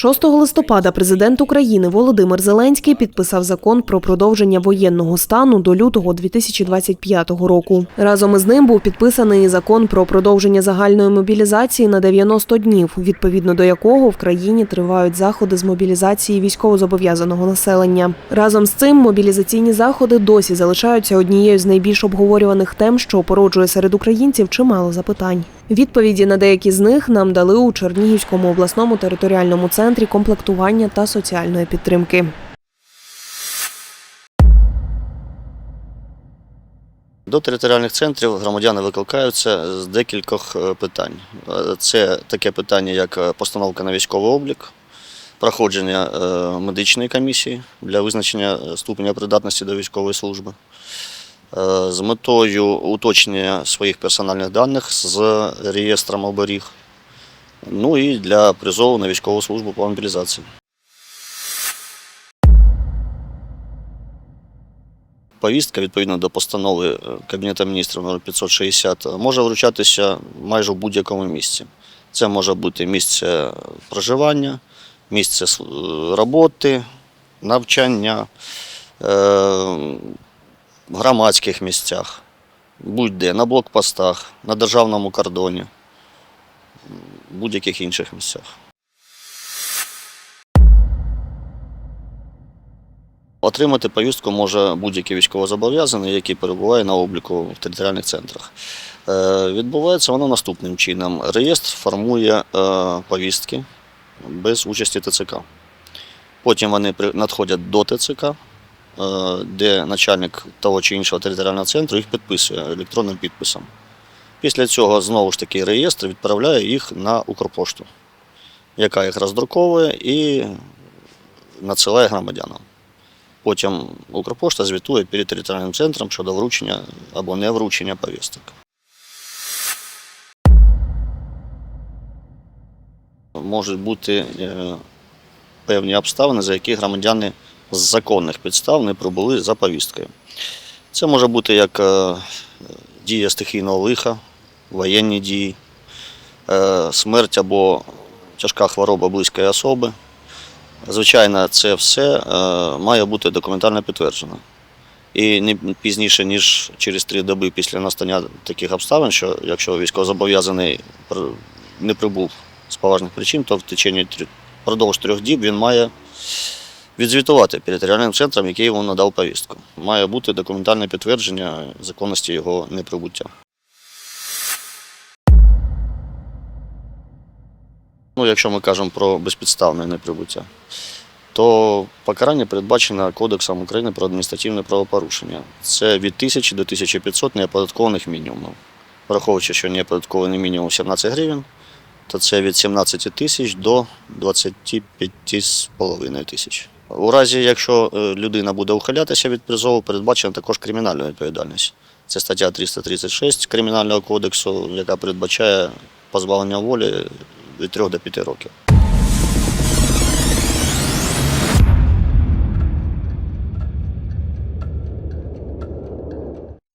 6 листопада президент України Володимир Зеленський підписав закон про продовження воєнного стану до лютого 2025 року. Разом із ним був підписаний закон про продовження загальної мобілізації на 90 днів, відповідно до якого в країні тривають заходи з мобілізації військовозобов'язаного населення. Разом з цим мобілізаційні заходи досі залишаються однією з найбільш обговорюваних тем, що породжує серед українців чимало запитань. Відповіді на деякі з них нам дали у Чернігівському обласному територіальному центрі комплектування та соціальної підтримки. До територіальних центрів громадяни викликаються з декількох е, питань. Е, Це таке питання, як е, постановка на військовий облік, проходження медичної комісії для визначення ступеня придатності до військової служби, з метою уточнення своїх персональних даних з реєстром оберіг, ну і для призову на військову службу по мобілізації. Повістка відповідно до постанови е, Кабінету міністрів номер 560 може вручатися майже в будь-якому місці. Це може бути місце проживання, місце е, роботи, навчання, е, в громадських місцях, будь-де, на блокпостах, на державному кордоні, в будь-яких інших місцях. Отримати повістку може будь-який військовозобов'язаний, який перебуває на обліку в територіальних центрах. Е, Відбувається воно наступним чином. Реєстр формує е, повістки без участі ТЦК. Потім вони надходять до ТЦК, е, де начальник того чи іншого територіального центру їх підписує електронним підписом. Після цього знову ж таки реєстр відправляє їх на Укрпошту, яка їх роздруковує і надсилає громадянам. Потім Укрпошта звітує перед територіальним центром щодо вручення або не вручення повісток. Можуть бути е, певні обставини, за які громадяни з законних підстав не прибули за повісткою. Це може бути як е, дія стихійного лиха, воєнні дії, е, смерть або тяжка хвороба близької особи. Звичайно, це все е, має бути документально підтверджено. І не пізніше, ніж через три доби після настання таких обставин, що якщо військовозобов'язаний не прибув з поважних причин, то в течение впродовж трьох діб він має відзвітувати територіальним центром, який йому надав повістку. Має бути документальне підтвердження законності його неприбуття. Ну, якщо ми кажемо про безпідставне неприбуття, то покарання передбачено Кодексом України про адміністративне правопорушення. Це від 1000 до 1500 неоподаткованих мінімумів. Враховуючи, що неоподаткований мінімум 17 гривень, то це від 17 тисяч до 25,5 тисяч. У разі, якщо е, людина буде ухилятися від призову, передбачена також кримінальна відповідальність. Це стаття 336 Кримінального кодексу, яка передбачає позбавлення волі від 3 до 5 років.